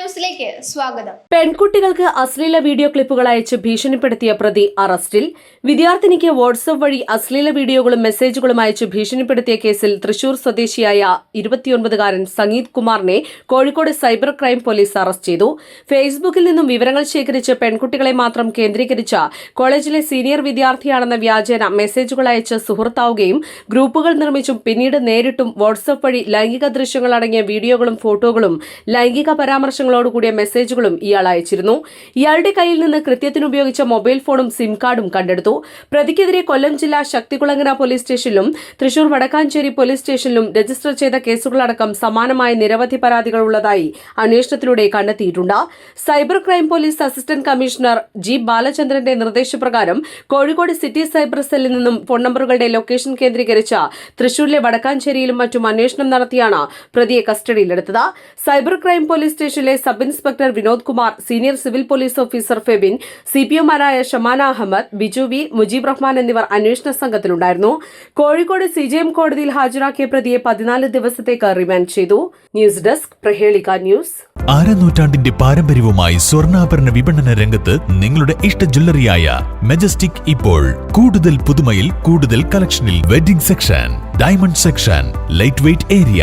ന്യൂസിലേക്ക് സ്വാഗതം. പെൺകുട്ടികൾക്ക് അശ്ലീല വീഡിയോ ക്ലിപ്പുകൾ അയച്ച് ഭീഷണിപ്പെടുത്തിയ പ്രതി അറസ്റ്റിൽ വിദ്യാർത്ഥിനിക്ക് വാട്സ്ആപ്പ് വഴി അശ്ലീല വീഡിയോകളും മെസ്സേജുകളും അയച്ച് ഭീഷണിപ്പെടുത്തിയ കേസിൽ തൃശൂർ സ്വദേശിയായ ഇരുപത്തിയൊൻപതുകാരൻ സംഗീത് കുമാറിനെ Kozhikode cyber crime police arrest ചെയ്തു. ഫേസ്ബുക്കിൽ നിന്നും വിവരങ്ങൾ ശേഖരിച്ച് പെൺകുട്ടികളെ മാത്രം കേന്ദ്രീകരിച്ച കോളേജിലെ സീനിയർ വിദ്യാർത്ഥിയാണെന്ന വ്യാജേന മെസ്സേജുകൾ അയച്ച് സുഹൃത്താവുകയും ഗ്രൂപ്പുകൾ നിർമ്മിച്ചും പിന്നീട് നേരിട്ടും വാട്സ്ആപ്പ് വഴി ലൈംഗിക ദൃശ്യങ്ങൾ അടങ്ങിയ വീഡിയോകളും ഫോട്ടോകളും ലൈംഗിക പരാമർശങ്ങളോടുകൂടിയ മെസ്സേജുകളും ഇയാൾ അയച്ചിരുന്നു. ഇയാളുടെ കയ്യിൽ നിന്ന് കൃത്യത്തിന് ഉപയോഗിച്ച മൊബൈൽ ഫോണും സിം കാർഡും കണ്ടെടുത്തു. പ്രതിക്കെതിരെ കൊല്ലം ജില്ലാ ശക്തികുളങ്ങര പോലീസ് സ്റ്റേഷനിലും തൃശൂർ വടക്കാഞ്ചേരി പോലീസ് സ്റ്റേഷനിലും രജിസ്റ്റർ ചെയ്ത കേസുകളടക്കം സമാനമായ നിരവധി പരാതികൾ ഉള്ളതായി അന്വേഷണത്തിലൂടെ കണ്ടെത്തിയിട്ടുണ്ട്. Cyber crime police assistant commissioner G ബാലചന്ദ്രന്റെ നിർദ്ദേശപ്രകാരം കോഴിക്കോട് സിറ്റി സൈബർ സെല്ലിൽ നിന്നും ഫോൺ നമ്പറുകളുടെ ലൊക്കേഷൻ കേന്ദ്രീകരിച്ച തൃശൂരിലെ വടക്കാഞ്ചേരിയിലും മറ്റും അന്വേഷണം നടത്തിയാണ് പ്രതിയെ കസ്റ്റഡിയിലെടുത്തത്. സൈബർ ക്രൈം പോലീസ് സ്റ്റേഷനിലെ sub inspector Vinod Kumar senior civil police officer Febin C P ഒമാരായ Shamana Ahammed Biju V Mujeeb Rahman എന്നിവർ അന്വേഷണ സംഘത്തിലുണ്ടായിരുന്നു. കോഴിക്കോട് സി ജെ എം കോടതിയിൽ ഹാജരാക്കിയ പ്രതിയെ പതിനാല് ദിവസത്തേക്ക് റിമാൻഡ് ചെയ്തു. News desk Prahelika news. ആരനൂറ്റാണ്ടിന്റെ പാരമ്പര്യവുമായി സ്വർണാഭരണ വിപണന രംഗത്ത് നിങ്ങളുടെ ഇഷ്ട ജ്വല്ലറിയായ മെജസ്റ്റിക് ഇപ്പോൾ. കൂടുതൽ പുതുമയിൽ കൂടുതൽ കളക്ഷനിൽ wedding section diamond section light weight area